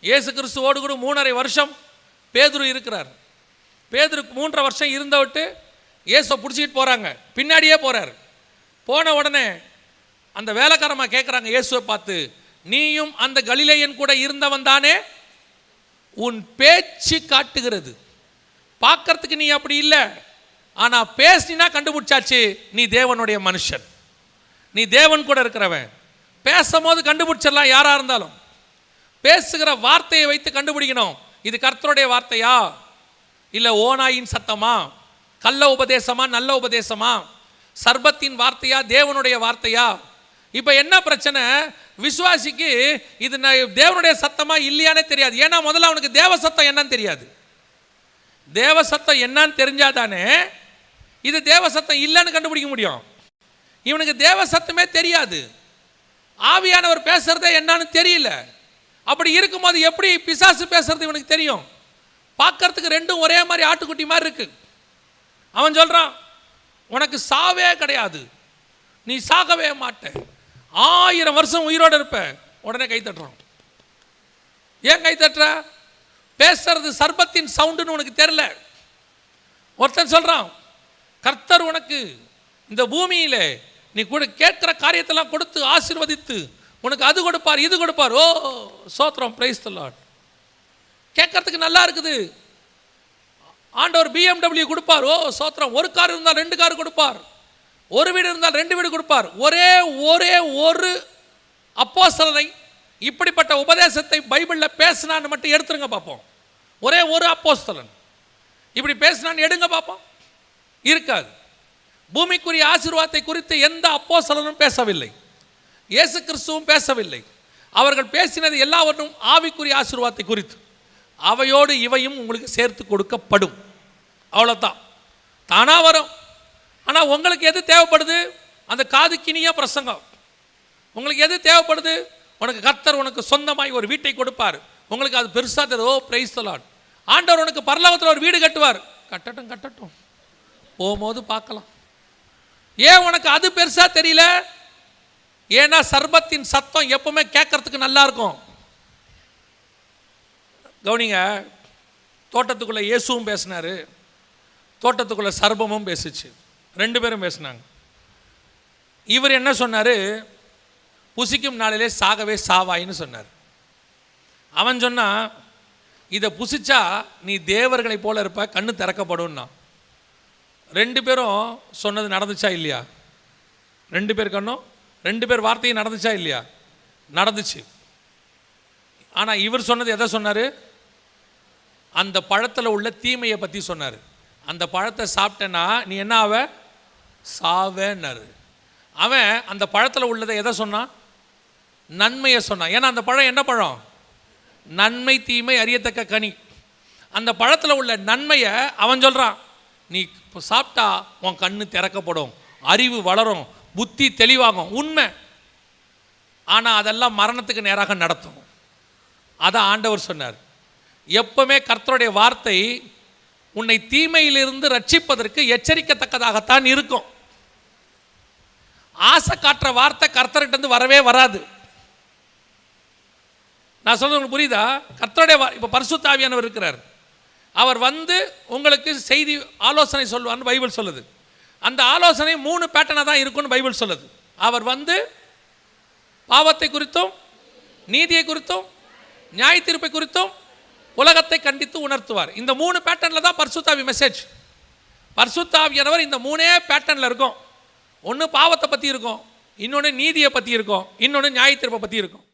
இயேசு கிறிஸ்துவோடு கூட மூணரை வருஷம் பேதுரு இருக்கிறார். பேதுருக்கு மூன்றரை வருஷம் இருந்தவிட்டு இயேசுவை பிடிச்சிக்கிட்டு போகிறாங்க பின்னாடியே போகிறார் போன உடனே அந்த வேலைக்காரமா கேட்குறாங்க இயேசுவை பார்த்து நீயும் அந்த கலிலேயன் கூட இருந்தவன் தானே? உன் பேச்சு காட்டுகிறது. பார்க்கறதுக்கு நீ அப்படி இல்லை. ஆனால் பேசினா கண்டுபிடிச்சாச்சு நீ தேவனுடைய மனுஷன். நீ தேவன் கூட இருக்கிறவன். பேசும்போது கண்டுபிடிச்சிடலாம் யாராக இருந்தாலும். பேசுகிற வார்த்தையை வைத்து கண்டுபிடிக்கணும். இது கர்த்தருடைய வார்த்தையா? இல்லை ஓநாயின் சத்தமா? கள்ள உபதேசமா? நல்ல உபதேசமா? சர்பத்தின் வார்த்தையா? தேவனுடைய வார்த்தையா? இப்போ என்ன பிரச்சனை? விசுவாசிக்கு இது நான் தேவனுடைய சத்தமா இல்லையானே தெரியாது. ஏன்னா முதல்ல அவனுக்கு தேவ சத்தம் என்னன்னு தெரியாது. தேவ சத்தம் என்னன்னு தெரிஞ்சாதானே இது தேவ சத்தம் இல்லைன்னு கண்டுபிடிக்க முடியும். இவனுக்கு தேவ சத்தமே தெரியாது. ஆவியானவர் பேசுறதே என்னன்னு தெரியல. அப்படி இருக்கும்போது எப்படி பிசாசு பேசுறது இவனுக்கு தெரியும்? பார்க்கறதுக்கு ரெண்டும் ஒரே மாதிரி ஆட்டுக்குட்டி மாதிரி இருக்கு. அவன் சொல்றான் உனக்கு சாவே கிடையாது. நீ சாகவே மாட்ட. ஆயிரம் வருஷம் உயிரோடு இருப்ப. உடனே கை தட்டுறான். ஏன் கை தட்டுற? பேசுறது சர்பத்தின் சவுண்டுன்னு உனக்கு தெரியல. ஒருத்தன் சொல்றான் கர்த்தர் உனக்கு இந்த பூமியில நீ கூட கேட்குற காரியத்தெல்லாம் கொடுத்து ஆசீர்வதித்து உனக்கு அது கொடுப்பார் இது கொடுப்பார். ஓ சோத்திரம் பிரைஸ் தல்லாட் கேட்கறதுக்கு நல்லா இருக்குது. ஆண்டவர் பிஎம்டபிள்யூ கொடுப்பார். ஓ சோத்திரம் ஒரு கார் இருந்தால் ரெண்டு கார் கொடுப்பார். ஒரு வீடு இருந்தால் ரெண்டு வீடு கொடுப்பார். ஒரே ஒரே ஒரு அப்போசலனை இப்படிப்பட்ட உபதேசத்தை பைபிளில் பேசினான்னு மட்டும் எடுத்துருங்க பார்ப்போம். ஒரே ஒரு அப்போஸ்தலன். இப்படி பேசினான்னு எடுங்க பார்ப்போம். இருக்காது. பூமிக்குரிய ஆசீர்வாதத்தை குறித்து எந்த அப்போஸ்தலனும் பேசவில்லை. இயேசு கிறிஸ்துவும் பேசவில்லை. அவர்கள் பேசினது எல்லாவற்றும் ஆவிக்குரிய ஆசீர்வாதத்தை குறித்து. அவையோடு இவையும் உங்களுக்கு சேர்த்து கொடுக்கப்படும். அவ்வளோதான் தானாக வரும். ஆனால் உங்களுக்கு எது தேவைப்படுது? அந்த காது கிணிய பிரசங்கம். உங்களுக்கு எது தேவைப்படுது? உனக்கு கர்த்தர் உனக்கு சொந்தமாய் ஒரு வீட்டை கொடுப்பார். உங்களுக்கு அது பெருசாக தெரியும் ஓ பிரைஸ் சொல்லான் ஆண்டவர் உனக்கு பரலோகத்தில் ஒரு வீடு கட்டுவார். கட்டட்டும் கட்டட்டும். போகும்போது பார்க்கலாம். ஏன் உனக்கு அது பெருசாக தெரியல? ஏன்னா சர்பத்தின் சத்தம் எப்பவுமே கேட்கறதுக்கு நல்லா இருக்கும். கவுனிங்க தோட்டத்துக்குள்ள இயேசுவும் பேசினார். தோட்டத்துக்குள்ள சர்பமும் பேசிச்சு. ரெண்டு பேரும் பேசினாங்க. இவர் என்ன சொன்னார்? புசிக்கும் நாளிலே சாகவே சாவாயின்னு சொன்னார். அவன் சொன்னான் இதை புசிச்சா நீ தேவர்களை போல இருப்ப கண்ணு திறக்கப்படும்னா. ரெண்டு பேரும் சொன்னது நடந்துச்சா இல்லையா? ரெண்டு பேர் கண்ணும் ரெண்டு பேர் வார்த்தையும் நடந்துச்சா இல்லையா? நடந்துச்சு. ஆனால் இவர் சொன்னது எதை சொன்னார்? அந்த பழத்தில் உள்ள தீமையை பற்றி சொன்னார். அந்த பழத்தை சாப்பிட்டேன்னா நீ என்ன ஆவ? சாவேன்னாரு. அவன் அந்த பழத்தில் உள்ளதை எதை சொன்னான்? நன்மையை சொன்னான். ஏன்னா அந்த பழம் என்ன பழம்? நன்மை தீமை அறியத்தக்க கனி. அந்த பழத்தில் உள்ள நன்மையை அவன் சொல்கிறான் நீ சாப்பிட்டா உன் கண்ணு திறக்கப்படும் அறிவு வளரும் புத்தி தெளிவாகும் உண்மை. ஆனால் அதெல்லாம் மரணத்துக்கு நேராக நடத்தும். அதை ஆண்டவர் சொன்னார். எப்பவுமே கர்த்தருடைய வார்த்தை உன்னை தீமையிலிருந்து ரட்சிப்பதற்கு எச்சரிக்கத்தக்கதாகத்தான் இருக்கும். ஆசை காட்டுற வார்த்தை கர்த்தர்கிட்ட இருந்து வரவே வராது. நான் சொல்றது உங்களுக்கு புரியுதா? கர்த்தருடைய இப்போ இப்போ பரிசுத்தாவியானவர் இருக்கிறார். அவர் வந்து உங்களுக்கு செய்தி ஆலோசனை சொல்லுவார்னு பைபிள் சொல்லுது. அந்த ஆலோசனை மூணு பேட்டர்னாக தான் இருக்கும்னு பைபிள் சொல்லுது. அவர் வந்து பாவத்தை குறித்தும் நீதியை குறித்தும் நியாய தீர்ப்பை குறித்தும் உலகத்தை கண்டித்து உணர்த்துவார். இந்த மூணு பேட்டர்னில் தான் பர்சுத்தாவி மெசேஜ் பர்சுத்தாவியானவர் இந்த மூணே பேட்டர்னில் இருக்கும். ஒன்று பாவத்தை பற்றி இருக்கும் இன்னொன்று நீதியை பற்றி இருக்கும் இன்னொன்று நியாய தீர்ப்பை பற்றி இருக்கும்.